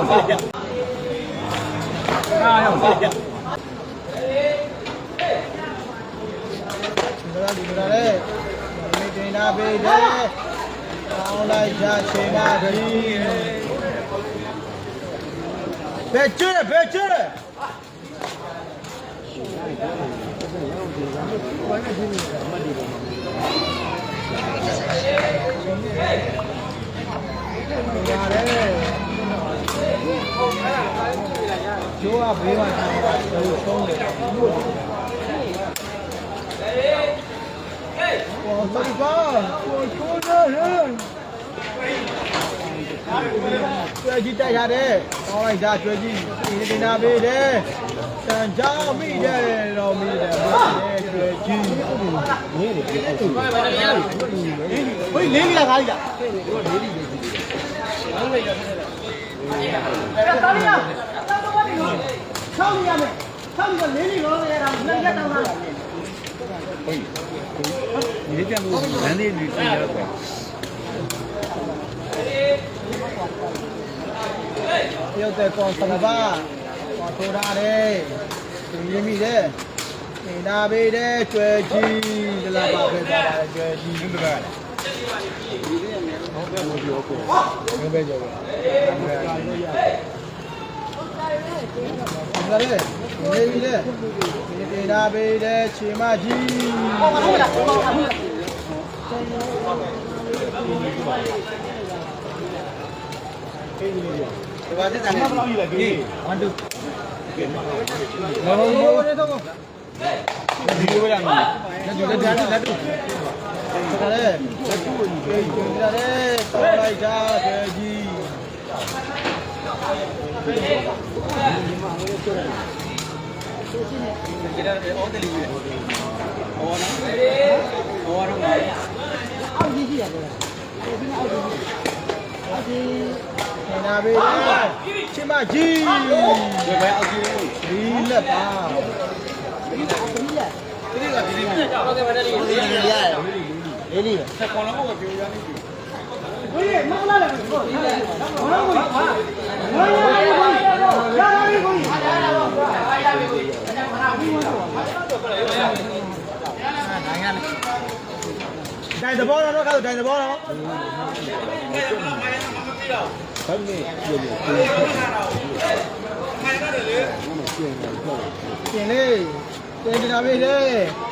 ဒီကလေးဒီတင်နာပေးတယ်ကောင်းလိုက် ကြချိန်ပါခရီးဘယ်ကျွတ်ဘယ်ကျွတ်ရတယ်ကျိုးကဘေးမှာထားတာသူဆုံးတယ်ဟောစတိပါကိုချိုးတယ်ကျွဲကြီးတိုက်ရတယ်ကောင်းလိုက်တာကျွဲကြီးဒီတင်နာပေးတယ်တန်ကြောင်းမိတယ်တော့မိတယ်မိတယ်ကျွဲကြီးနေတယ်ဘယ်လေးလီလာခါလီလာတာလီ ယာတာတော့ဘာဒီလို့ဆောင်းရမယ်ဆောင်းရလေးလေးရောရတာနှစ်ရက်တောင်းတာဒီပြန်လို့လမ်းလေးတွေပြင်ရတော့ရုပ်တဲ့ကောင်စမပါပေါ်ထိုးထားတယ်သူရင်းမိတယ်နေတာပေးတယ်ကျွဲကြီးဒလာပါပဲသွားပါတယ်ကျွဲကြီးဘယ်လိုလဲ ဟုတ်ကဲ့ဘယ်လိုပြောကိုဘယ်ပဲကြောက်လဲဒါလည်းနေပြီလေနေတာပေးတယ်ချေမကြီးဟောဟုတ်လားဟောဟုတ်လားဒီပါတဲ့ တန်ဘယ်လောက်ကြီးလဲကြီး1 2လောလောနေတော့ဒီလိုရမယ်လက်တူလက်တူလက်တူဒါလည်းလက်တူကြီးဒါလည်းတော်လိုက်ကြတယ်ကြီးအောက်ကြီးကြီးရတယ်ဒီနေ့အောက်ကြီးအောက်ကြီးနာဘေးချစ်မကြီးဒီပဲအောက်ကြီးဒီလက်ပါဒီကဒီလက်ဒီကဒီလေးဟုတ်ကဲ့ပါတဲ့လေးလေးရတယ် လေးလေးဆက်ခေါ်လာဖို့ပြောရနေပြီဝေးမကလာတယ်ကိုဒီလက်ဘာလို့ကိုဟာဝေးရရကိုရရရကိုဟာရရတော့ဟာရရကိုဟာပြီးတော့ဟာတော့ပြရရတိုင်သဘောတော့ကောက်တိုင်သဘောတော့ပြင်လေးတင်ကြတာပဲလေကြံကြောင်းကောင်းလိုက်တာကြံကြောင်းကိုကွာဟောက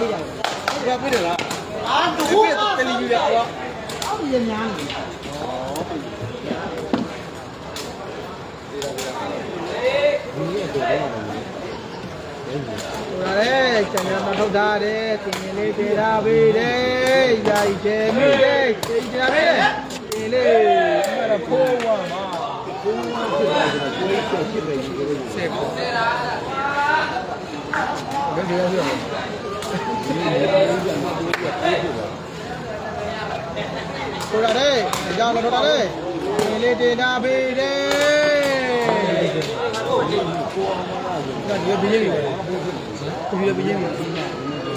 ပေးတယ်ဒီကပြတယ်လားအာတူတယ်လီယူရအောင်အောက်ရများ နေဟိုရတယ်ကျန်ကျန်မထုတ်ထားတယ်တင်ရင်လေးတေထားပေးတယ်ယာယီကျဲမိတယ်တင်ကြတာပဲတင်လေးဒီမှာဖိုးဝါမှာဖိုးဝါဖြစ်တယ်ကိုယ်ချက်ဖြစ်တယ်ဒီလိုဆက်ပေါ်တယ်လားဘယ်လိုလဲဆိုဟိုရတယ်အကြောင်းတော့ရတယ်တင်လေးတင်ထားပေးတယ် ဒါဒီဘီလေးတွေဒီဘီလေးတွေဒီ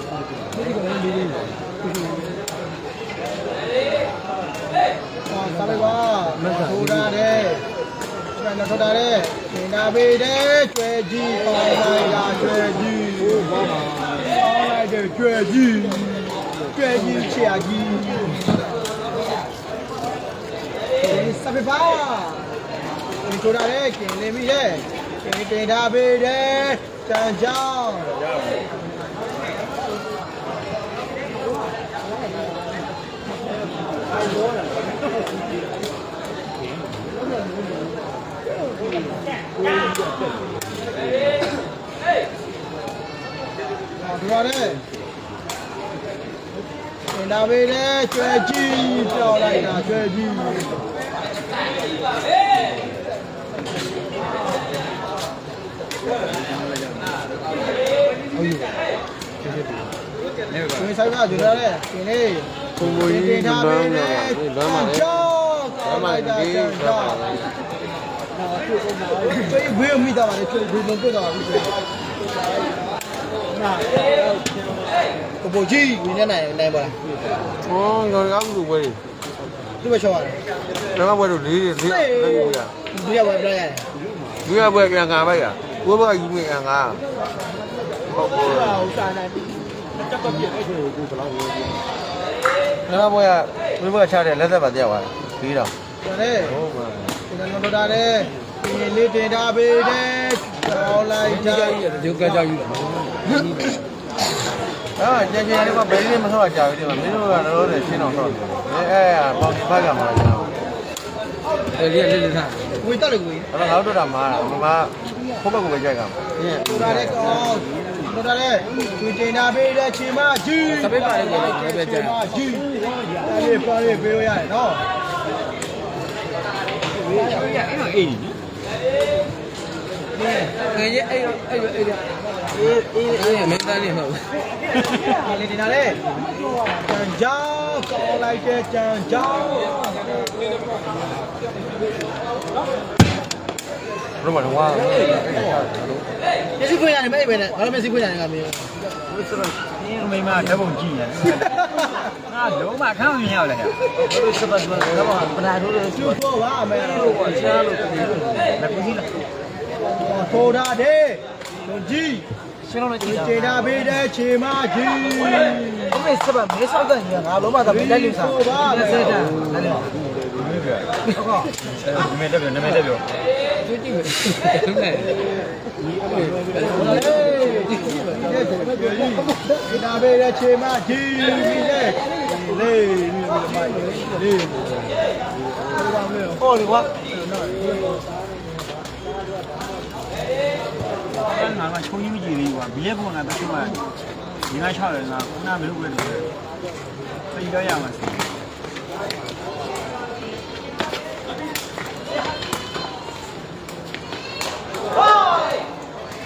မှာဒီကနေ့ဘီလေးတွေအာစားလိုက်ပါမထိုးရတယ်ကျွဲနဲ့ထိုးရတယ်သင်တာပေးတယ်ကျွဲကြီးပေါင်းလိုက်တာကျွဲကြီးဟိုဘာပါပေါင်းလိုက်တယ်ကျွဲကြီးကျွဲကြီးချာကြီးဒီစားပြပါ ဒီထိုးရတယ်ကျင်နေပြီလေကျင်တင်တာပေးတယ်ကြံကြောင်းဒီပါလေအင်တာဗေးနဲ့ကျွဲကြီးပြောင်းလိုက်တာကျွဲကြီး ဟုတ်ပြီကျွေးဆိုင်ကကျွေးရတယ်ဒီနေ့ကိုကိုကြီးလွမ်းမှာလွမ်းမှာလေကြောက်လွမ်းမှာဒီကြောက်လွမ်းပါလေကျွေးဝေးမိတာပါလေကျွေးဝေးလုံးပြတော့ပြီကျွေးနာကိုပိုကြီးဝင်နေနိုင်နိုင်ပါလားဟောကျွန်တော်ကဘူးပွဲသူ့ပဲချောရတယ်ကျွန်တော်ပွဲတို့လေးလေးလေးရဒီရဝယ်ပြလိုက်ရတယ်ဒီကပွဲကံကာပိုက်ရဘိုးဘယူငင်ကံကာဟုတ်ဟုတ်ဟိုစာနိုင်တက်တော့ပြည့် အဲ့ဒီကိုဘယ်လောက်ဝယ်ပြကျွန်တော်ပွဲကဘိုးဘချတဲ့လက်သက်ပါတရားပါပြီးတော့တယ်ဟုတ်ပါကျွန်တော်တို့တာတယ်ဒီလေးတင်ထားပေးတယ်ကြောင်းလိုက်ကြဒီကကြောက်ယူတာအာကျန်ကျန်လေးကဘယ်လေးမဆော့ကြဘူးဒီမှာမင်းတို့ကတော့လည်းရှင်းအောင်ဆော့တယ်အဲအဲပေါင်ဖတ်ကမှာကျွန်တော်အဲဒီလေးလေးထားဝေတက်လေကိုကြီးအဲ့တော့ငါတို့တော့မာတာမမ ဖုတ်ဘက်ကိုပဲကြိုက်ကမှာတို့တာတဲ့ကောတို့တာတဲ့ကျွေးတင်ထားပေးတယ်ချိန်မကြီးစပိတ်ပါလေးကိုလည်းပဲကြာချိန်မကြီးဒါလေးပါလေးပေးလို့ရတယ်နော်အေးငယ်ရဲ့အဲ့အဲ့အဲ့အေးအေးအေးမင်းသားလေးမဟုတ်ဒီလေးတင်ထားလေကြံကြောင်းကောင်းလိုက်တဲ့ကြံကြောင်း ဘယ်မှာတော့ဝါမျက်စိဖွင့်ရတယ်မဲ့ပဲနဲ့ဘာလို့မျက်စိဖွင့်ရတယ်ကမင်းဒီမိမဓာတ်ပုံကြည့်နေငါလုံးမခန်းမြင်ရောက်လဲဟဲ့ဘယ်လိုစပတ်စပတ်တော့ပနာထိုးလို့ကျူဖို့ပါမယ်ရှားလို့ဒီလိုမပူးလားထိုးတာတဲ့ကြီးရှင်းလို့ကြည့်တင်ထားပေးတဲ့ချိန်မကြီးအမေစပတ်မဲဆောက်တဲ့ညာငါလုံးမသာမတက်လို့စားဖို့ပါမယ်ဆက် တာနားလေနမဲတက်ပြောနမဲတက်ပြောကြည့်ကြည့်လုံးနဲ့တင်ထားပေးတဲ့ချိန်မကြီးလေးလေးလေးလေးဟောလေကွာငါကချုံကြီးမကြည့်သေးဘူးကွာဘီရက်ကောင်ငါတက်ချုံမှာဒီငါ6တယ်ငါခုနမလုပ်ခဲ့တယ်ပြင်တော့ရမှာစီ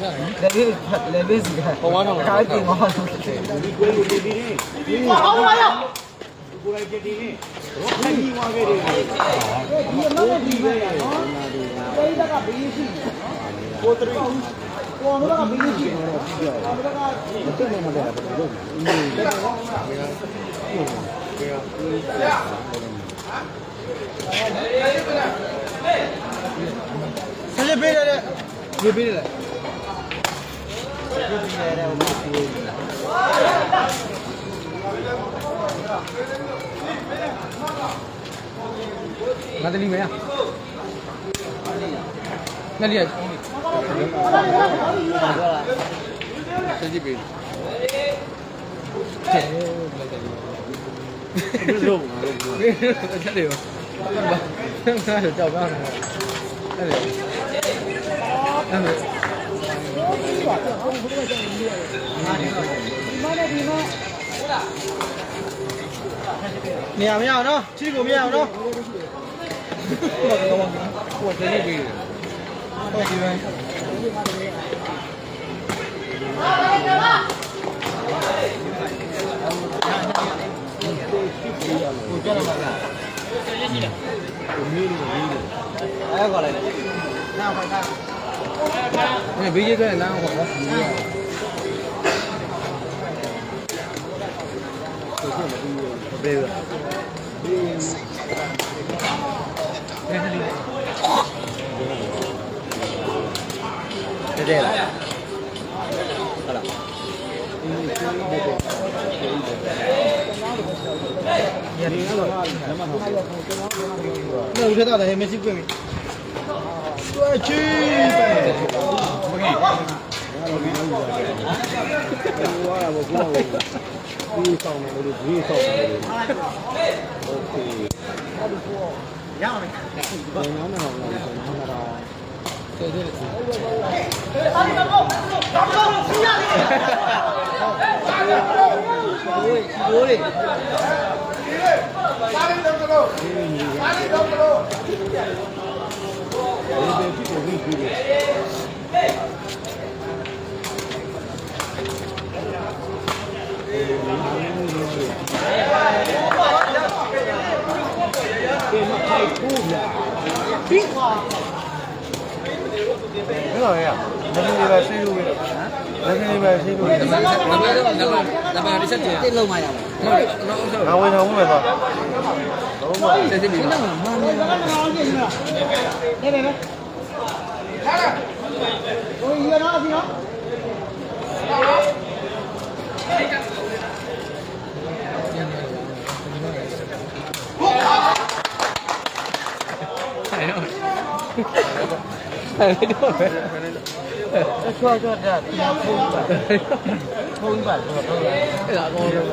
လေဘယ်လောက်ရလဲလေဘယ်လေဘယ်စီကပေါ်မှာတော့ကားတင်အောင်ဆက်လက်ပေးတယ်တဲ့ဒီပေးတယ်ငါတလီမရငါလီရဆက်ကြည့်ပေးဘယ်လိုဘယ်လိုချက်တယ်ဘာငါတော့ ကြောက်ပါ့အဲ့ဒါအဲ့ဒါနေရာမရအောင်နော်ချီကိုမရ အောင်နော်ဟိုတယ်နေပြီဟုတ်ဒီပဲအဲ့ကောလိုက်နားဖိုက်တာအဲ့ဘေးကြီးကလည်း 그냥 미개가 나온 거 같아. Breda. Breda. Hola. No, usted está, déjeme 5 minutos. အချီးပဲမကြီးဟောရပါဘူးကိုယ်ဆောင်တယ်လို့ဒီဆောင်တယ်လို့โอเคရအောင်လေဘာမှမဟုတ်ဘူးကျွန်တော်ကတော့ကျေကျေအာဒီကောကောကောစီရတယ်ဘိုးဘိုးလေးပါရီတော့ကောပါရီတော့ကော နံပါတ်တစ်ချက်တည်းတိတ်လုံးမရဘူးဟုတ်တယ်နောက်ဆုံး ငါဝင်ဆောင်မှုပဲတော့လုံးဝစစ်စစ်ပြီးပါမှန်တယ်ဘာမှမအောင်ကြည့်ဘူးလားနေနေနေဟိုရတော့အစီနော်ဆိုင်တော့ဆိုင်တော့ ပဲချွတ်ချွတ်တဲ့တရားဖုန်းပါဖုန်းပါတော့တော့အဲ့ဒါကောင်းလို့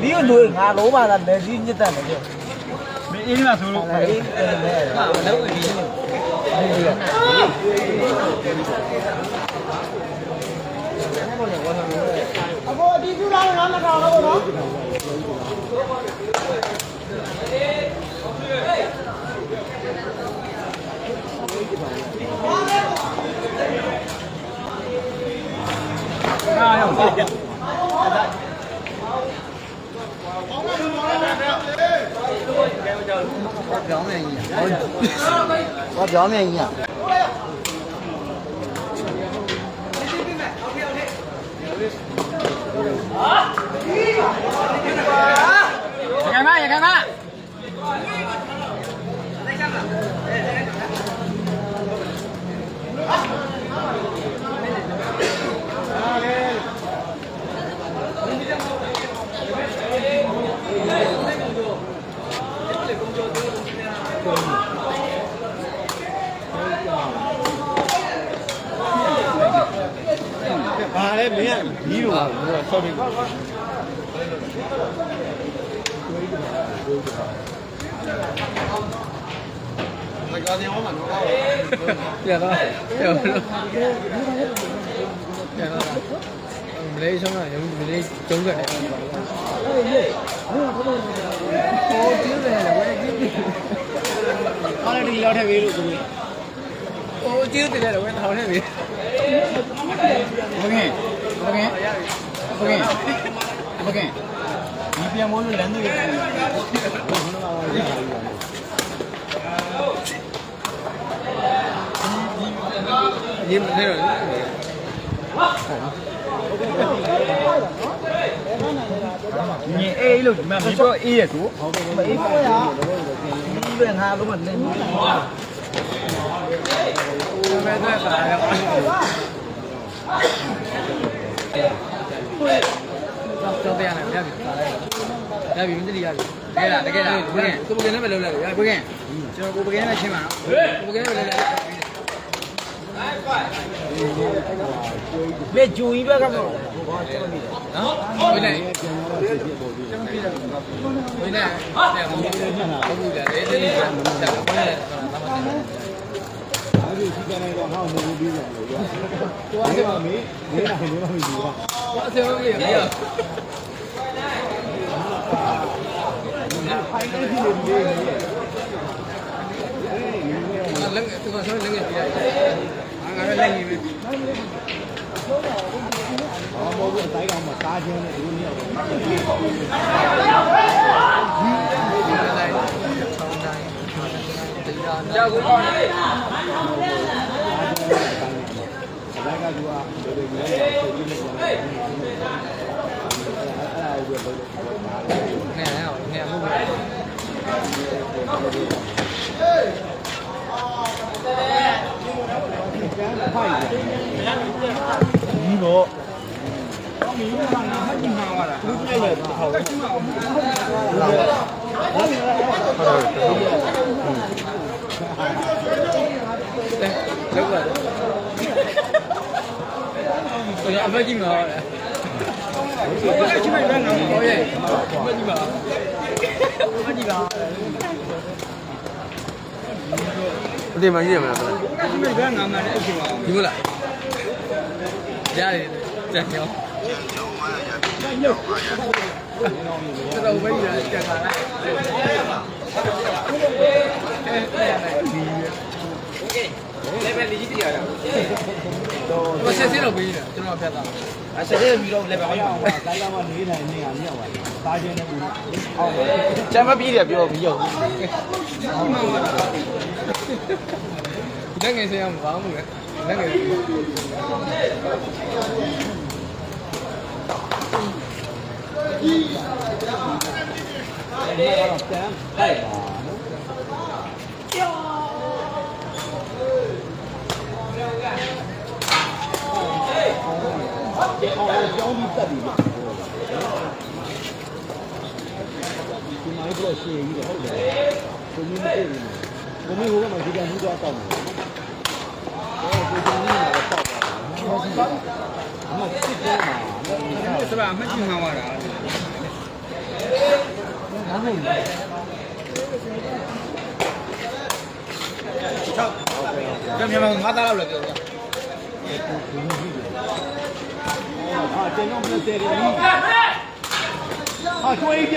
ဒီကိုလူငါလုံးပါလားလက်ကြီးညစ်တယ်လေပြောမင်းအင်းမှာဆိုလို့အေးတယ်လေဟာမလုပ်ဘူးအကိုအတီးပြလာငါမကောင်းတော့နော် အားရောက်ပါ ပြော င်းမြန်ကြီးဟောပြောင်းမြန်ကြီးอ่ะရခိုင်မရခိုင်မ ဘာလဲမင်းက ကြီးလို့ဆော်ပြီးပြန်တော့ပြန်တော့ပြန်တော့မလေးဆုံးတော့ရုံးမလေးကျုံးခဲ့တယ်ဟိုကျူးတယ်ဝယ်ကြည့်အားလည်းဒီလောက်ထည့်ပေးလို့ကိုဟိုကျူးတယ်ဝယ်ထောင်းနေပြီဘကင်ဘကင်ဘကင်ဘကင်ဒီပြန်မိုးလို့လမ်းတွေဒီ မနေတော့ညင်အေးလို့ဒီမှာမပြောအေးရဆိုအေးပေါ်ရဒီပဲငါလုံးမလင်းဘူးဘယ် တော့ပါလဲတော့တရားနဲ့ရပြီရပြီမင်းတည်းရပြီတကယ်လားတကယ်လားဘယ်ကိုဘယ်နဲ့ပဲလုပ်လိုက်ရဘယ်ကကျွန်တော်ကိုဘယ်နဲ့ရှင်းပါနော်ကိုဘယ်နဲ့ပဲလုပ်လိုက်လေဂျူကြီးပဲကတော့နော်ဘယ်နဲ့ဘယ်နဲ့အဲ့ဘူးဟုတ်ဘူးလေအဲ့ဒီကဆက်ဘယ်နဲ့ ဒီစီကနေတော့ဟောင်းမဟုတ်ဘူးပြီးတော့လို့ပြောတယ်ပါမေးမင်းကနေတော့မပြီးပါအဆင်ပြေပြီရဖိုင်နေပြီလေလက်သူကဆိုလက်ငယ်ပြရတယ်ငါလည်းလက်ငယ်ပဲဘာမဟုတ်ဘူးအတိုင်းကောင်မှာစားခြင်းနဲ့ဒီလိုမျိုးကြောက်ကိုအလို က်ကသူကဘယ်လိုမျိုးလဲဆိုပြီးနေတယ်အဲ့ဒါကိုပြောလို့နဲ့ဟောနဲ့ ဟုတ်ပြီဖိုင်ဒီတော့မင်းကငါမှတ်ကြည့်မှာပါလားဘူးပြည့်ရဲ့ဟောဟုတ်လားလောက်ပါတော့အမကြီးမှာဟုတ်လားချိမိုင်ကငါဟောရဲ့အမကြီးမှာအမကြီးပါအတင်မကြီးရမလားချိမိုင်ကငါမှလည်းအဖြစ်ပါဒီမလားရတယ်ကြက်ကြောင်းညုတ်တော်တော်ဝိရကြက်လာလိုက်လေဘယ်လီကြီးတရားတော့ တော့ဆက်စင်းတော့ပြီးတယ်ကျွန်တော်ဖက်တာအဆက်စင်းပြီးတော့လေဘယ်ဟောင်းဟိုတိုင်းလာမနေနိုင်နေရမြောက်ပါသားချင်းနဲ့ဘူးအောက်ပါကျမ်းမပြီးတယ်ပြောပြီးရောလက်ငယ်စရာမပေါဘူးလေလက်ငယ်ဒီကတော့တန်းတိုက်ပါနော်အော်ကြောင်းပြီးတက်ပြီဒီမိုင်းဘလို့ရှေ့ကြီးတယ်ဟုတ်တယ်ကိုမင်းမသိဘူးကိုမင်းဟိုကမှဒီကံမှုတော့တောက်တယ်အော်ကိုမင်းကလည်းတောက်တာအမစစ်တယ်မှာ စပါအမှတ်ကြီးမှာပါတာနားမဟုတ်ဘူးကျွန်တော်မြန်မာငါးသားလောက်လည်းပြောပြအာကျွန်တော်မစတယ်ရီဟာကျွေးပြ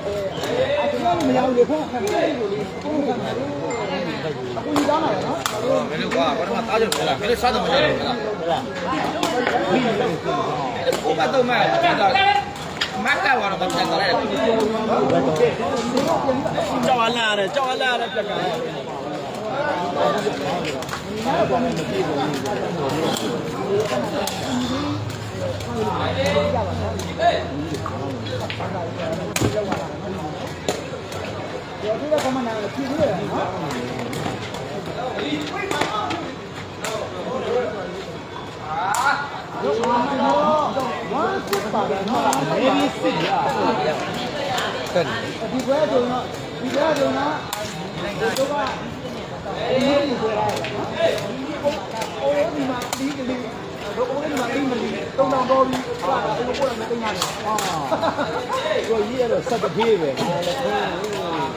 ပြီးနေဟုတ်ပါမလားကျွေးဖို့ဒီ ပြီးအောင်အောင်ငါးသားလောက်လို့နော်ဒီနေ့ကိုနေလုံးဝပညာပညာခွဲခွဲပြီးတော့ဟေးဟေးရရဟေးမောလို့မရဘူးလေခွန်းခံတယ်ကို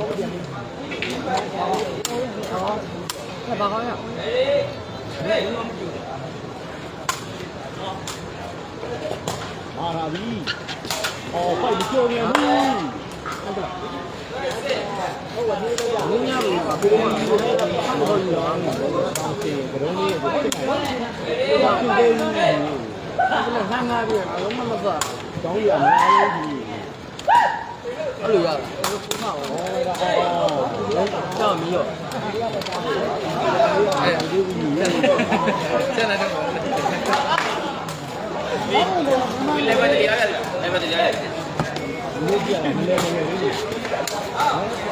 ကိုကြီးတိတ်ကနေကောင်းကနေအောက်တယ်ပြောကိုကြီးတော့ မှ900ပြောမှာကိုကြီးလိုက်ပါတော့ဟဲ့ပြောပြန်ဘူးမင်းစစ်ပါဘာကောင်းရမာလာပြီအော်ဖိုက်မကြော်နေဘူးဟုတ်ကဲ့မင်းများဘူးပါဘယ်လိုလဲဟုတ်ရောဟုတ်ရောဆောင်းစင်ကရုံးလေးကိုပြစ်လိုက်ဘာဖြစ်လဲဘူးငါငါပြီးတော့လုံးမမသွားတောင်းရအများကြီးအဲ့လိုရတာဟောဒါအော်ကြောက်မီးရောအဲ့ဒီဘူးဆက်လာတော့ဒီလေဘယ်တရားလဲလေဘယ်တရားလဲဒီကြည့်ရမလဲမလဲလေး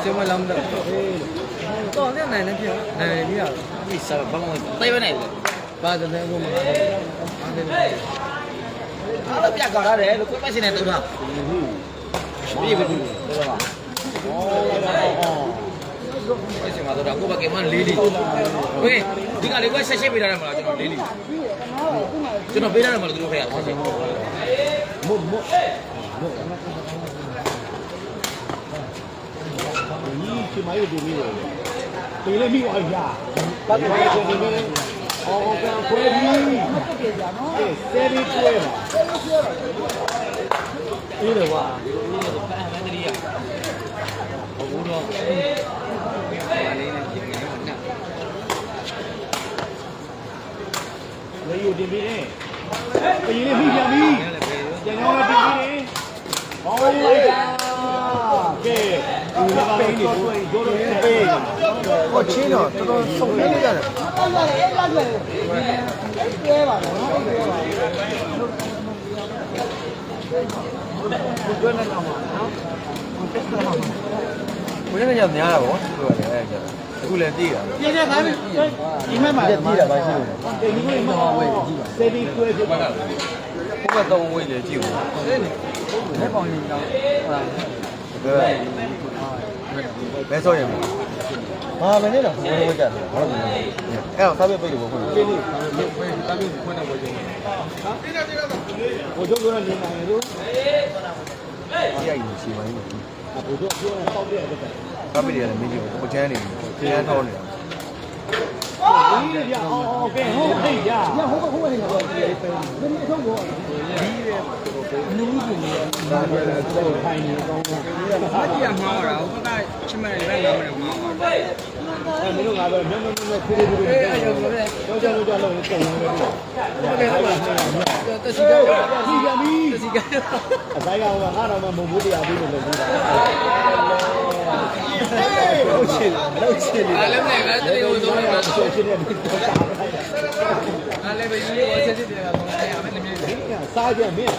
ကျမလမ်းတော့တော့တဲ့နိုင်နေပြနိုင်ပြီရဒီစားဘာမှမသိဘဲနဲ့ပါတယ်တဲ့ကိုမအားတယ်အားတယ်အားတော့ပြကောက်ရတယ်လို့ကိုယ်မရှိနေတော့တာပြီပြီတော့ပါအော်အော်အချိန်မှာတော့ကိုယ်ဘကမှလေးလေးဟုတ်ကဲ့ဒီကလေးကဆက်ရှင်းပေးထားတယ်မလားကျွန်တော်လေးလေးကျွန်တော်ပေးထားတယ်မလားသူတို့ခေရဆက်ရှင်းမု တ်မုတ်မုတ်ဒီချီမယိုဒီမီလေလေမိပါရပတ်တယ်ဒီဒီအော်ကန်ခွဲပြီးအေးဆယ်ပြီးတွဲပါအေးတော့ကွာဖန်မန္တလေးရဘူးတော့ဘာလေးနဲ့ပြင်နေတော့လေယူတင်ပြီးတယ်ပရင်လေးပြီးပြန်ပြီကျန်တော့တင်ပြီးတယ်ဟောလိုက်တာ ကဲဒီကပေးနေတော့ဂျိုးလိုပေးဟောချင်းတော့တော်တော်စုံနေကြတယ်အဲ့ဒါလေအဲ့ဒါလေကျွဲပါတော့နော်ကျွဲပါကိုကျွဲနေတော့မှာနော်ဘယ်နဲ့ညများတာဗောပြောရတယ်အဲ့ဒါအခုလည်းတည်တာပြည့်တဲ့ခါဒီမဲ့မှာတည်တာပါရှိလို့တင်ပြီးတော့မှာဝဲကြည့်ပါဆယ်ပြီးတွဲဖြစ်သွားတာဘုဘတော့ဝိတ်လေကြည့်ဦးလက်ပေါင်ကြီးတော့ဟုတ်လား ဘယ်ဘယ်ဆိုရင်ဟာမနေ့တော့ဘုံဝိတ်ကြတယ်ဟုတ်တယ်အဲ့တော့စားပြပိတ်လို့ဘုံဒီနေ့တာပြီးခွန်းနေဝဲကြည့်ဟိုကျုပ်ကတော့နေနိုင်လို့ကြိုက်နေစီမင်းဟိုကျုပ်ပြောတော့တောက်တဲ့အတွက်စားပြရတယ်မင်းကြီးကိုချ မ်းနေတယ်ချမ်းထောင်းနေတာဒီရအောင်အောင်ကဲဟုတ်ဟိတ်ရညဟိုကဟိုကနေတော့ဒီလေးပဲဒီနေ့ထုတ်တော့နူးကြီးနေဒါပြတယ်သူ့ထိုင်နေကောင်းတော့ဘာကြီးကမှားတာဟိုကချစ်မဲ့လည်းငါမလို့မှားတာအဲမင်းတို့ငါတော့မျက်မှောက်မျက်မှောက်ခွေးလေးတွေအေးအဲ့လိုလေတော့ကြလို့ကြလို့တုံနေတယ်ဟုတ်ကဲ့ဟုတ်ကဲ့တစီကဒီကမီတစီကအဆိုင်ကောင်ကငါတော့မမုံဘူးတရားပြီးလို့လုပ်နေတာ လို့ချင်လို့ချင်အားလည်းမလဲငါတလေးကိုသုံးလိုက်ပါဆိုချင်တယ်တော့တာအားလည်းပဲယူလို့ဆက်စစ်တယ်ကတော့အဲ့အမေလည်းမြင်တယ်စားကြမင်း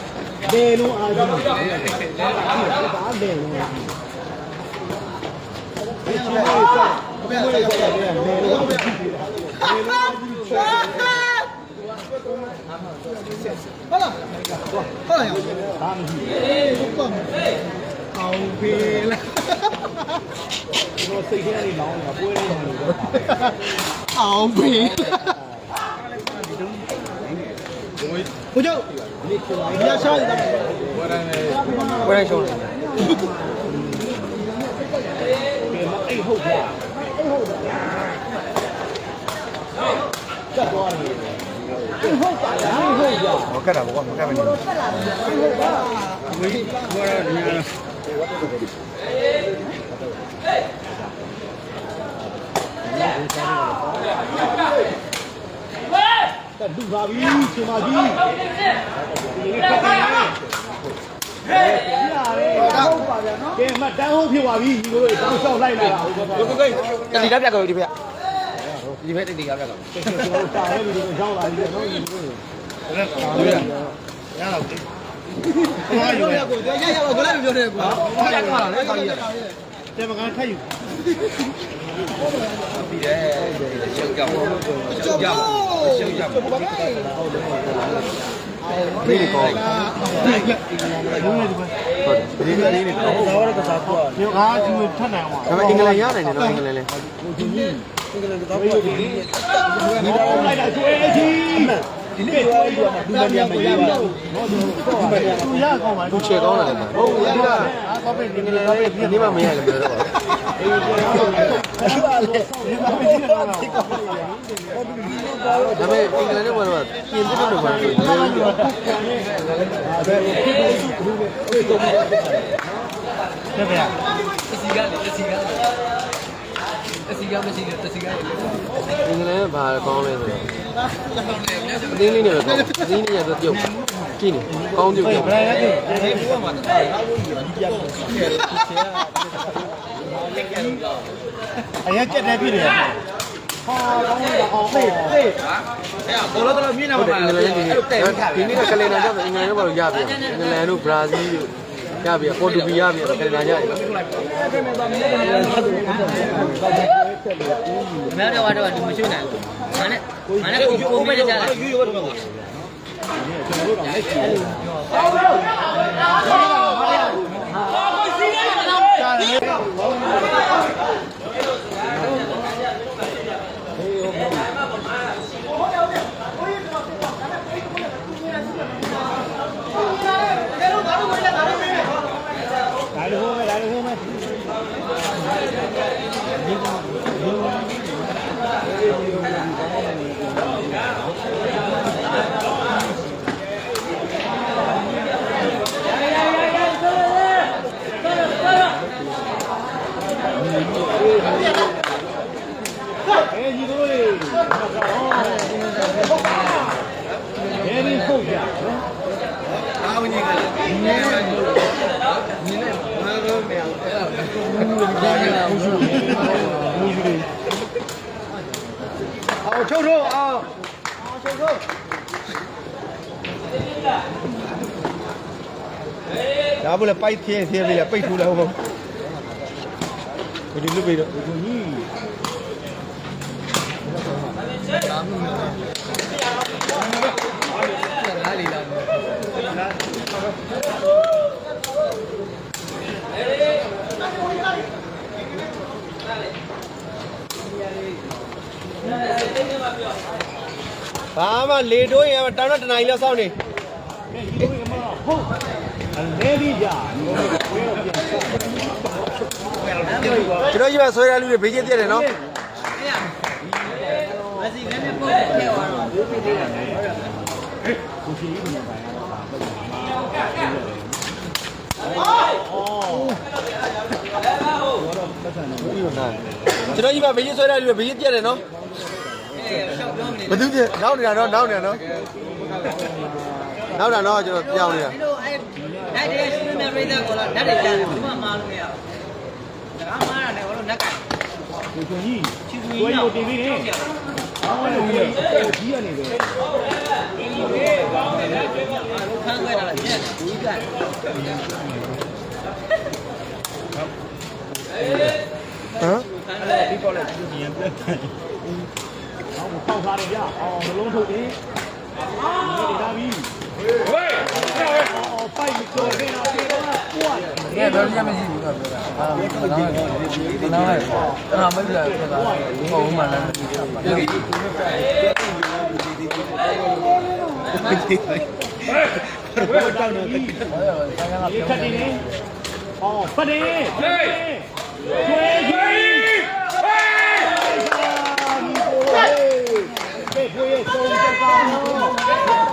လေလုံးအားကြီးဒါလေလုံးဒီချင်းလေးစားဘယ်လိုလဲဆိုတော့လေလုံးကြည့်ပြီးတာလေလုံးကြီးချောဟုတ်လားဟုတ်လားဒါမှမဟုတ်ဟုတ်ပါမယ်အောင်ဖေးလားကျွန်တော်စိတ်ထဲကနေလောင်းနေတာပွဲလေးနေလို့တော့အောင်ဖေးဘုကြောင့်ဒီကိုလိုက်ရရှာတယ်ဘယ်နဲ့ရှုံးလဲတယ်မအိတ်ဟုတ်ကြ အိတ်ဟုတ်တယ်ကျတ်သွားတယ်ဟုတ်ပါလားဟု တ်ကြဟောကတ်တာဘောမကတ်မနေဘောရညာတက်ဒူပါပြီရှင်မကြီးဒီနေ့ဖတ်တယ်ဟဲ့ရတယ်ဟုတ်ပါဗျာနော်ကဲမတန်းဟုတ်ဖြစ်သွားပြီဒီလိုတောင်းလျှောက်လိုက်လာတာဟုတ်ကဲ့ကိုကိုတတိကပြကောဒီဖက်ဒီဖက်တတိကပြကောကျွန်တော်တာရဲဒီလိုရောက်လာပြီနော်ဒီလိုရတော့ဒီ ဘာယူရကိုရရရတော့ဘယ်လိုပြောတယ်ကွာဟုတ်တယ်ကွာလေကောကြီးတဲမကန်ထက်ယူပြီးတယ်ရှုပ်ကြပါရှုပ်ကြပါရှုပ်ကြပါဒီကောဟုတ်တယ်ဒီနေ့နေတော့တော့ရကစားတော့မြို့ကားဒီထက်နိုင်အောင်ဒါပေမဲ့အင်္ဂလိပ်ရနိုင်တယ်နော်အင်္ဂလိပ်လဲဒီနေ့ဒီတော့လိုက်တာကျွဲကြီး ဒီနေ့ကျွဲကြီးကဒူမနီယာမရပါဘူးနော်ဒူဒူရကောင်းပါသူချေကောင်းတယ်မှာဟုတ်ကဲ့ဒီကကောပစ်အင်္ဂလိပ်လဲဒီနေ့မှမရလည်းမရတော့ပါအေးကျွဲကြီးအဲ့ဒါလေဒီမှာမကြည့်တော့ဘူးဒါပေမဲ့အင်္ဂလိပ်နဲ့ဘာလို့ပြင်ပြလို့ဘာလို့လဲတဲ့ဗျာတစီကတစီကတစီကမရှိတယ်တစီကအင်္ဂလိပ်ကဘာကောင်းလဲဆိုတော့ အသေးလေးနဲ့ပဲကောင်းအသေးလေးရတော့ပြုတ်ကြည့်နေကောင်းပြုတ်ပြုတ်ဘယ်ရည်ဒီဘုရားမှာတအားအရင်ကြက်တဲ့ပြည်တယ်ဟာကောင်းတာအောင်ဟေးဟေးအဲ့ဘောလုံးတော့မြင်နေဟုမှာတ်တယ်အင်္ဂလိပ်ဒီနေ့ဒီနေ့ကကလင်နာကြောင့်အင်္ဂလိပ်နဲ့ဘာလို့ရပြီအင်္ဂလန်တို့ဘရာဇီးတို့ရပြီပေါ်တူဂီရပြီကလင်နာကြတယ် မဲတော့တော့ဒီမရှိနိုင်ဘူးငါနဲ့ငါနဲ့ကိုကိုပဲကြတယ်ယူယူတော့ဒါလိုဟိုးမယ်ဒါလိုဟိုးမယ် ဒါဘုလည်းပိုက်ခင်းခင်းလေးလေပိတ်ထူလိုက်ဟုတ်ဘယ်ဒီလူပိတ်တော့ကိုကြီးနားလီလာဘာမှလေတိုးရင်တောင်းတော့တနိုင်လောက်စောင်းနေဒီလိုကမှဟုတ် အနေဒီကြာဘယ်တော့ပြန်ဆက်ကျွန်တော်ကြီးကဆွဲရလူတွေဘေးချင်းတည့်တယ်နော်မစီနည်းနည်းပုတ်ထဲသွားတော့ဘူးပြသေးတယ်ကိုကြီးကလည်းပိုင်းတော့ပါပဲအော်ပတ်စံတော့ကျွန်တော်ကြီးကဘေးချင်းဆွဲရလူတွေဘေးချင်းတည့်တယ်နော်အဲရှောက်ပြောမနေဘသူပြနောက်နေတာနော်နောက်နေတာနော် နောက်တာနော်ကျွန်တော်ပြောင်းနေတာဒီလိုအဲဓာတ်တွေရှိနေပြိသက်ကောလားဓာတ်တွေကြားတယ်ဘူးမှမာလို့မရဘူးဒါကမားရတယ်ဘာလို့နက်ကကိုကြီးချီကူကိုကြီးကြီးတင်ပြီးနေအော်လို့ကြီးကြီးကနေပဲခန်းခွဲတာလည်းညက်ဘူးကဟမ်ခန်းခွဲပြီးပေါ့လေညံပြတ်တယ်အော်ပေါက်ထားတယ်ဗျအော်မလုံးထုတ်တယ်အာဒီဒါပြီး ဟေးအော်ပိုက်ကိုခဲ့တာဒီတော့ကွာကဲဘယ်လိုမှမရှိဘူးတော့ပြောတာအာဘယ်